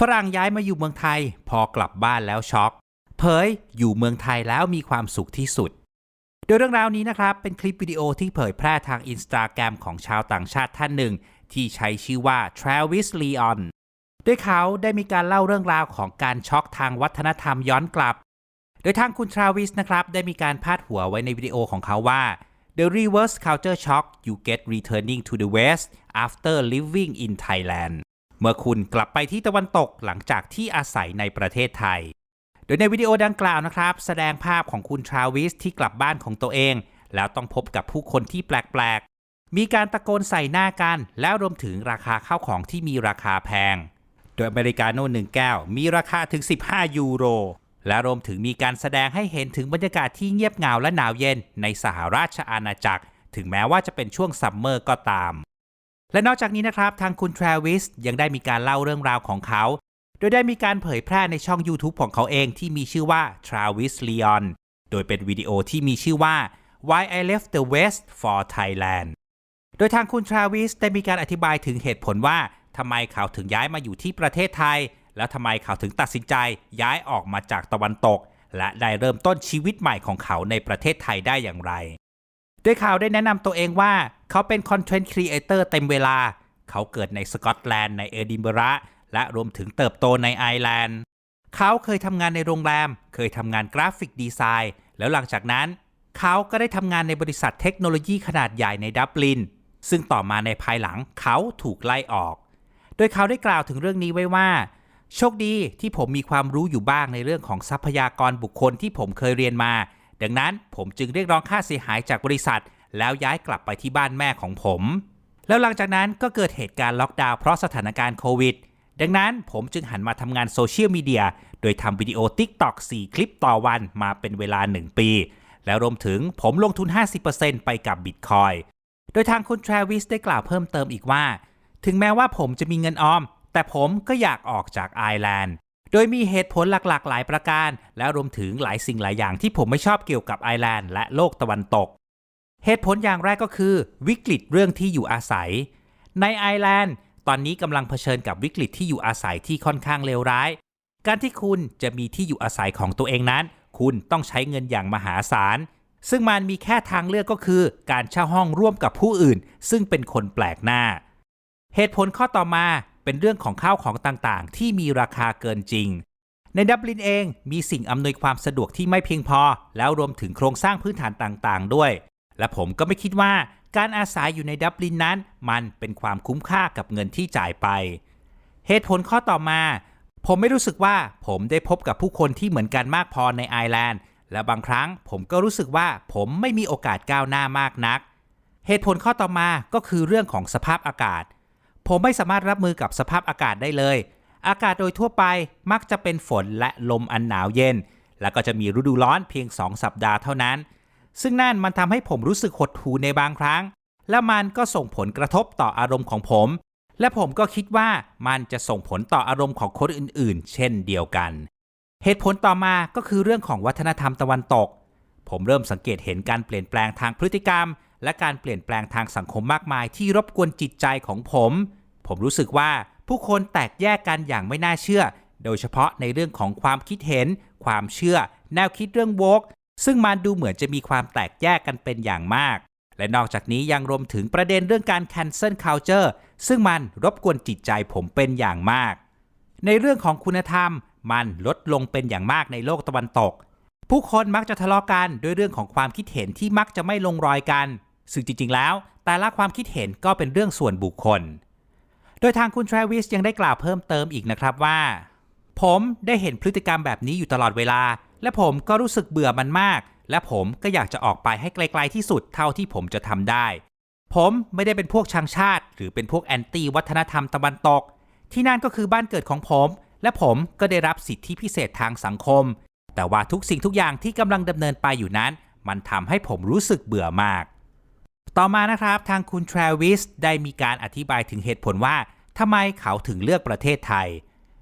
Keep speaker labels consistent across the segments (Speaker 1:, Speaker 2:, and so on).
Speaker 1: ฝรั่งย้ายมาอยู่เมืองไทย พอกลับบ้านแล้วช็อก เผยอยู่เมืองไทยแล้วมีความสุขที่สุด โดยเรื่องราวนี้นะครับ เป็นคลิปวิดีโอที่เผยแพร่ทางอินสตาแกรมของชาวต่างชาติท่านหนึ่ง ที่ใช้ชื่อว่า Travis Leon โดยเขาได้มีการเล่าเรื่องราวของการช็อกทางวัฒนธรรมย้อนกลับ โดยทางคุณทราวิสนะครับ ได้มีการพาดหัวไว้ในวิดีโอของเขาว่า The reverse culture shock you get returning to the West after living in Thailand เมื่อคุณกลับไปที่ตะวันตกหลังจากที่อาศัยในประเทศไทย โดยในวิดีโอดังกล่าวนะครับ แสดงภาพของคุณทราวิสที่กลับบ้านของตัวเอง แล้วต้องพบกับผู้คนที่แปลกๆ มีการตะโกนใส่หน้ากัน แล้วรวมถึงราคาข้าวของที่มีราคาแพง โดยอเมริกาโน่หนึ่งแก้วมีราคาถึง 15 ยูโร และรวมถึงมีการแสดงให้เห็นถึงบรรยากาศที่เงียบเหงาและหนาวเย็นในสหราชอาณาจักร ถึงแม้ว่าจะเป็นช่วงซัมเมอร์ก็ตาม และนอกจากนี้นะครับ ทางคุณทราวิสยังได้มีการเล่าเรื่องราวของเขา โดยได้มีการเผยแพร่ในช่อง YouTube ของเขาเองที่มีชื่อว่า Travis Leon โดยเป็นวิดีโอที่มีชื่อว่า Why I Left the West for Thailand โดยทางคุณทราวิสได้มีการอธิบายถึงเหตุผลว่าทำไมเขาถึงย้ายมาอยู่ที่ประเทศไทย แล้วทำไมเขาถึงตัดสินใจย้ายออกมาจากตะวันตก และได้เริ่มต้นชีวิตใหม่ของเขาในประเทศไทยได้อย่างไร โดยเขาได้แนะนำตัวเองว่า เขาเป็นคอนเทนต์ครีเอเตอร์เต็มเวลา เขาเกิดในสกอตแลนด์ในเอดินบะระและรวมถึงเติบโตในไอร์แลนด์ เขาเคยทำงานในโรงแรม เคยทำงานกราฟิกดีไซน์ แล้วหลังจากนั้น เขาก็ได้ทำงานในบริษัทเทคโนโลยีขนาดใหญ่ในดับลิน ซึ่งต่อมาในภายหลังเขาถูกไล่ออก โดยเขาได้กล่าวถึงเรื่องนี้ไว้ว่า โชคดีที่ผมมีความรู้อยู่บ้างในเรื่องของทรัพยากรบุคคลที่ผมเคยเรียนมา ดังนั้นผมจึงเรียกร้องค่าเสียหายจากบริษัทแล้วย้ายกลับไปที่บ้านแม่ของผม แล้วหลังจากนั้นก็เกิดเหตุการณ์ล็อกดาวน์เพราะสถานการณ์โควิด ดังนั้นผมจึงหันมาทำงานโซเชียลมีเดียโดยทำวิดีโอ TikTok 4 คลิปต่อวันมาเป็นเวลา 1 ปี แล้วรวมถึงผมลงทุน 50%ไปกับ Bitcoin โดยทางคุณทราวิสได้กล่าวเพิ่มเติมอีกว่า ถึงแม้ว่าผมจะมีเงินออม แต่ผมก็อยากออกจากไอร์แลนด์โดยมีเหตุผลหลักๆ หลายประการ และรวมถึงหลายสิ่งหลายอย่างที่ผมไม่ชอบเกี่ยวกับไอร์แลนด์และโลกตะวันตก เหตุผลอย่างแรกก็คือ วิกฤตเรื่องที่อยู่อาศัย ในไอร์แลนด์ ตอนนี้กำลังเผชิญกับวิกฤตที่อยู่อาศัยที่ค่อนข้างเลวร้าย การที่คุณจะมีที่อยู่อาศัยของตัวเองนั้น คุณต้องใช้เงินอย่างมหาศาล ซึ่งมันมีแค่ทางเลือกก็คือ การเช่าห้องร่วมกับผู้อื่น ซึ่งเป็นคนแปลกหน้า เหตุผลข้อต่อมาเป็นเรื่องของข้าวของต่างๆ ที่มีราคาเกินจริง ในดับลินเองมีสิ่งอำนวยความสะดวกที่ไม่เพียงพอ แล้วรวมถึงโครงสร้างพื้นฐานต่างๆ ด้วย และผมก็ไม่คิดว่าการอาศัยอยู่ในดับลินนั้น มันเป็นความคุ้มค่ากับเงินที่จ่ายไป เหตุผลข้อต่อมา ผมไม่รู้สึกว่าผมได้พบกับผู้คนที่เหมือนกันมากพอในไอร์แลนด์ และบางครั้งผมก็รู้สึกว่าผมไม่มีโอกาสก้าวหน้ามากนัก เหตุผลข้อต่อมาก็คือเรื่องของสภาพอากาศ ผมไม่สามารถรับมือกับสภาพอากาศได้เลย อากาศโดยทั่วไปมักจะเป็นฝนและลมอันหนาวเย็น แล้วก็จะมีฤดูร้อนเพียง 2 สัปดาห์เท่านั้น ซึ่งนั่นมันทำให้ผมรู้สึกหดหู่ในบางครั้ง และมันก็ส่งผลกระทบต่ออารมณ์ของผม และผมก็คิดว่ามันจะส่งผลต่ออารมณ์ของคนอื่นๆ เช่นเดียวกัน เหตุผลต่อมาก็คือเรื่องของวัฒนธรรมตะวันตก ผมเริ่มสังเกตเห็นการเปลี่ยนแปลงทางพฤติกรรม และการเปลี่ยนแปลงทางสังคมมากมายที่รบกวนจิตใจของผม ผมรู้สึกว่าผู้คนแตกแยกกันอย่างไม่น่าเชื่อ โดยเฉพาะในเรื่องของความคิดเห็น ความเชื่อ แนวคิดเรื่องโวก ซึ่งมันดูเหมือนจะมีความแตกแยกกันเป็นอย่างมาก และนอกจากนี้ยังรวมถึงประเด็นเรื่องการ cancel culture ซึ่งมันรบกวนจิตใจผมเป็นอย่างมาก ในเรื่องของคุณธรรมมันลดลงเป็นอย่างมากในโลกตะวันตก ผู้คนมักจะทะเลาะกันด้วยเรื่องของความคิดเห็นที่มักจะไม่ลงรอยกัน ซึ่งจริง ๆ แล้ว แต่ละความคิดเห็นก็เป็นเรื่องส่วนบุคคล โดยทางคุณทรวิสยังได้กล่าวเพิ่มเติมอีกนะครับว่า ผมได้เห็นพฤติกรรมแบบนี้อยู่ตลอดเวลา และผมก็รู้สึกเบื่อมันมาก และผมก็อยากจะออกไปให้ไกล ๆที่สุดเท่าที่ผมจะทำได้ ผมไม่ได้เป็นพวกชังชาติ หรือเป็นพวกแอนตี้วัฒนธรรมตะวันตก ที่นั่นก็คือบ้านเกิดของผม และผมก็ได้รับสิทธิพิเศษทางสังคม แต่ว่าทุกสิ่งทุกอย่างที่กำลังดำเนินไปอยู่นั้น มันทำให้ผมรู้สึกเบื่อมาก ต่อมานะครับทางคุณทราวิสได้มีการอธิบายถึงเหตุผลว่าทำไมเขาถึงเลือกประเทศไทย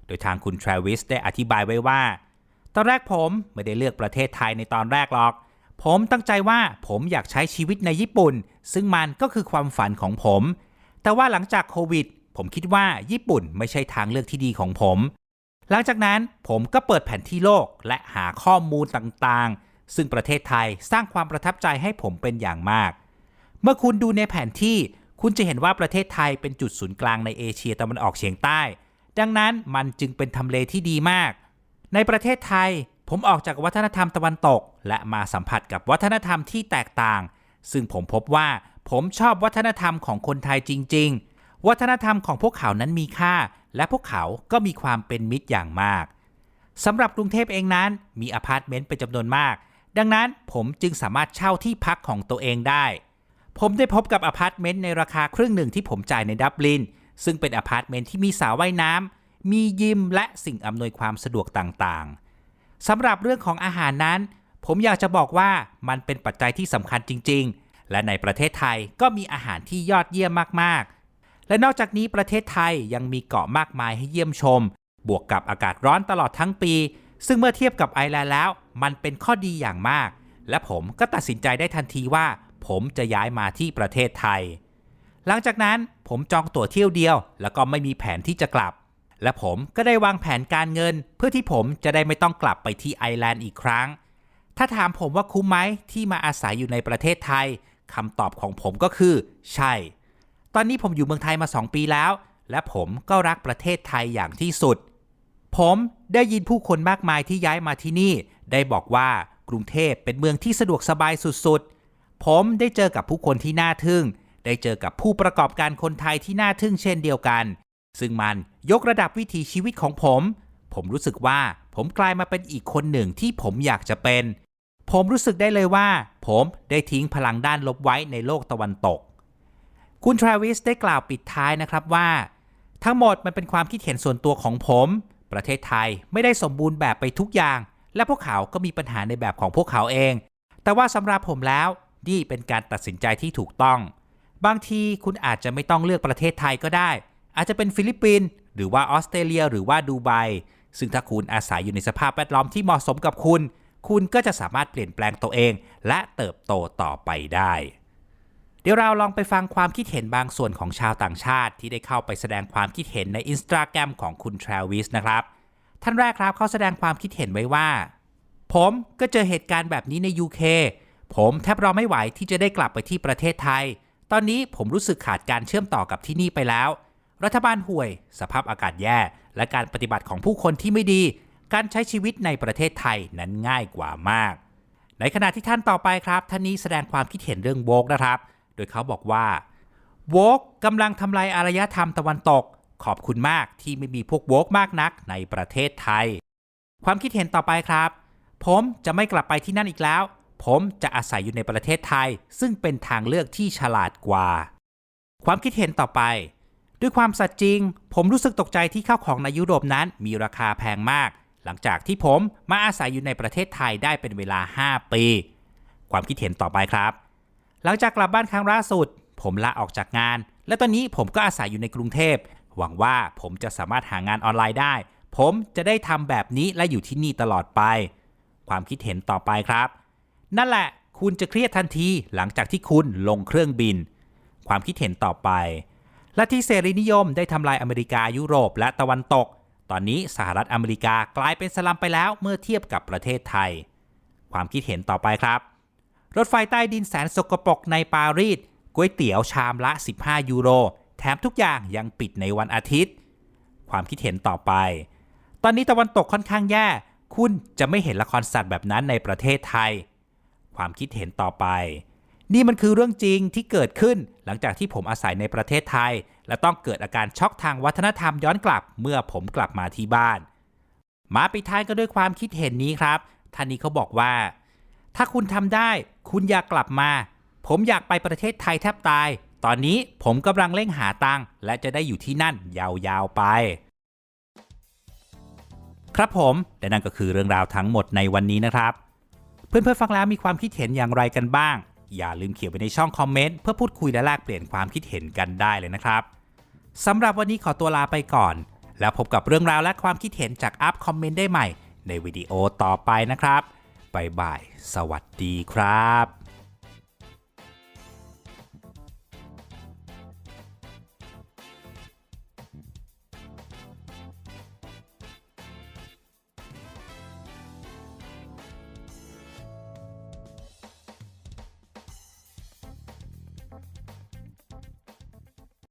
Speaker 1: โดยทางคุณทราวิสได้อธิบายไว้ว่า ตอนแรกผมไม่ได้เลือกประเทศไทยในตอนแรกหรอก ผมตั้งใจว่าผมอยากใช้ชีวิตในญี่ปุ่น ซึ่งมันก็คือความฝันของผม แต่ว่าหลังจากโควิด ผมคิดว่าญี่ปุ่นไม่ใช่ทางเลือกที่ดีของผม หลังจากนั้นผมก็เปิดแผนที่โลกและหาข้อมูลต่างๆ ซึ่งประเทศไทยสร้างความประทับใจให้ผมเป็นอย่างมาก เมื่อคุณดูในแผนที่คุณจะเห็นว่าประเทศไทยเป็นจุดศูนย์กลางในเอเชียตะวันออกเฉียงใต้ ดังนั้นมันจึงเป็นทำเลที่ดีมาก ในประเทศไทย ผมออกจากวัฒนธรรมตะวันตก และมาสัมผัสกับวัฒนธรรมที่แตกต่าง ซึ่งผมพบว่าผมชอบวัฒนธรรมของคนไทยจริง ๆ วัฒนธรรมของพวกเขานั้นมีค่า และพวกเขาก็มีความเป็นมิตรอย่างมากสำหรับกรุงเทพเองนั้นมีอพาร์ตเมนต์เป็นจำนวนมาก ดังนั้นผมจึงสามารถเช่าที่พักของตัวเองได้ ผมได้พบกับอพาร์ตเมนต์ในราคาครึ่งหนึ่งที่ผมจ่ายในดับลิน ซึ่งเป็นอพาร์ตเมนต์ที่มีสระว่ายน้ำ มียิมและสิ่งอำนวยความสะดวกต่างๆสำหรับเรื่องของอาหารนั้น ผมอยากจะบอกว่ามันเป็นปัจจัยที่สำคัญจริง ๆ และในประเทศไทยก็มีอาหารที่ยอดเยี่ยมมากๆ และนอกจากนี้ประเทศไทยยังมีเกาะมากมายให้เยี่ยมชม บวกกับอากาศร้อนตลอดทั้งปี ซึ่งเมื่อเทียบกับไอร์แลนด์แล้ว มันเป็นข้อดีอย่างมาก และผมก็ตัดสินใจได้ทันทีว่า ผมจะย้ายมาที่ประเทศไทย หลังจากนั้นผมจองตั๋วเที่ยวเดียว แล้วก็ไม่มีแผนที่จะกลับ และผมก็ได้วางแผนการเงิน เพื่อที่ผมจะได้ไม่ต้องกลับไปที่ไอร์แลนด์อีกครั้ง ถ้าถามผมว่าคุ้มไหมที่มาอาศัยอยู่ในประเทศไทยคำตอบของผมก็คือ ใช่ ตอนนี้ผมอยู่เมืองไทยมา 2 ปีแล้ว และผมก็รักประเทศไทยอย่างที่สุด ผมได้ยินผู้คนมากมายที่ย้ายมาที่นี่ ได้บอกว่ากรุงเทพเป็นเมืองที่สะดวกสบายสุดๆ ผมได้เจอกับผู้คนที่น่าทึ่ง ได้เจอกับผู้ประกอบการคนไทยที่น่าทึ่งเช่นเดียวกัน ซึ่งมันยกระดับวิถีชีวิตของผม ผมรู้สึกว่าผมกลายมาเป็นอีกคนหนึ่งที่ผมอยากจะเป็น ผมรู้สึกได้เลยว่า ผมได้ทิ้งพลังด้านลบไว้ในโลกตะวันตก คุณทราวิสได้กล่าวปิดท้ายนะครับว่า ทั้งหมดมันเป็นความคิดเห็นส่วนตัวของผม ประเทศไทยไม่ได้สมบูรณ์แบบไปทุกอย่าง และพวกเขาก็มีปัญหาในแบบของพวกเขาเอง แต่ว่าสำหรับผมแล้วนี่เป็นการตัดสินใจที่ถูกต้อง บางทีคุณอาจจะไม่ต้องเลือกประเทศไทยก็ได้ อาจจะเป็นฟิลิปปินส์หรือว่าออสเตรเลีย หรือว่าดูไบซึ่งถ้าคุณอาศัยอยู่ในสภาพแวดล้อมที่เหมาะสมกับคุณ คุณก็จะสามารถเปลี่ยนแปลงตัวเอง และเติบโตต่อไปได้ เดี๋ยวเราลองไปฟังความคิดเห็นบางส่วนของชาวต่างชาติ ที่ได้เข้าไปแสดงความคิดเห็นในอินสตาแกรมของคุณทราวิสนะครับ ท่านแรกครับเขาแสดงความคิดเห็นไว้ว่า ผมก็เจอเหตุการณ์แบบนี้ใน UK ผมแทบรอไม่ไหวที่จะได้กลับไปที่ประเทศไทย ตอนนี้ผมรู้สึกขาดการเชื่อมต่อกับที่นี่ไปแล้ว รัฐบาลห่วย สภาพอากาศแย่ และการปฏิบัติของผู้คนที่ไม่ดี การใช้ชีวิตในประเทศไทยนั้นง่ายกว่ามาก ในขณะที่ท่านต่อไปครับ ท่านนี้แสดงความคิดเห็นเรื่องโวกนะครับ โดยเขาบอกว่าโวกกำลังทำลายอารยธรรมตะวันตก ขอบคุณมากที่ไม่มีพวกโวกมากนักในประเทศไทย ความคิดเห็นต่อไปครับ ผมจะไม่กลับไปที่นั่นอีกแล้ว ผมจะอาศัยอยู่ในประเทศไทย ซึ่งเป็นทางเลือกที่ฉลาดกว่า ความคิดเห็นต่อไป ด้วยความสัตย์จริง ผมรู้สึกตกใจที่ข้าวของในยุโรปนั้นมีราคาแพงมาก หลังจากที่ผมมาอาศัยอยู่ในประเทศไทยได้เป็นเวลา 5 ปี ความคิดเห็นต่อไปครับ หลังจากกลับบ้านครั้งล่าสุด ผมลาออกจากงาน และตอนนี้ผมก็อาศัยอยู่ในกรุงเทพ หวังว่าผมจะสามารถหางานออนไลน์ได้ ผมจะได้ทำแบบนี้และอยู่ที่นี่ตลอดไป ความคิดเห็นต่อไปครับ นั่นแหละ คุณจะเครียดทันทีหลังจากที่คุณลงเครื่องบิน ความคิดเห็นต่อไป และที่เสรีนิยมได้ทำลายอเมริกายุโรปและตะวันตก ตอนนี้สหรัฐอเมริกากลายเป็นสลัมไปแล้วเมื่อเทียบกับประเทศไทย ความคิดเห็นต่อไปครับ รถไฟใต้ดินแสนสกปรกในปารีสก๋วยเตี๋ยวชามละ 15 ยูโร แถมทุกอย่างยังปิดในวันอาทิตย์ ความคิดเห็นต่อไป ตอนนี้ตะวันตกค่อนข้างแย่ คุณจะไม่เห็นละครสัตว์แบบนั้นในประเทศไทย ความคิดเห็นต่อไป นี่มันคือเรื่องจริงที่เกิดขึ้นหลังจากที่ผมอาศัยในประเทศไทย และต้องเกิดอาการช็อกทางวัฒนธรรมย้อนกลับเมื่อผมกลับมาที่บ้าน มาปิดท้ายก็ด้วยความคิดเห็นนี้ครับท่านนี้เขาบอกว่า ถ้าคุณทำได้ คุณอยากกลับมา ผมอยากไปประเทศไทยแทบตาย ตอนนี้ผมกำลังเร่งหาตังค์และจะได้อยู่ที่นั่นยาวๆไป ครับผมและนั่นก็คือเรื่องราวทั้งหมดในวันนี้นะครับ เพื่อนๆฟังแล้วมีความคิดเห็นอย่างไรกันบ้าง อย่าลืมเขียนไปในช่องคอมเมนต์เพื่อพูดคุยและแลกเปลี่ยนความคิดเห็นกันได้เลยนะครับสำหรับวันนี้ขอตัวลาไปก่อน แล้วพบกับเรื่องราวและความคิดเห็นจากอัพคอมเมนต์ได้ใหม่ในวิดีโอต่อไปนะครับบายบาย สวัสดีครับ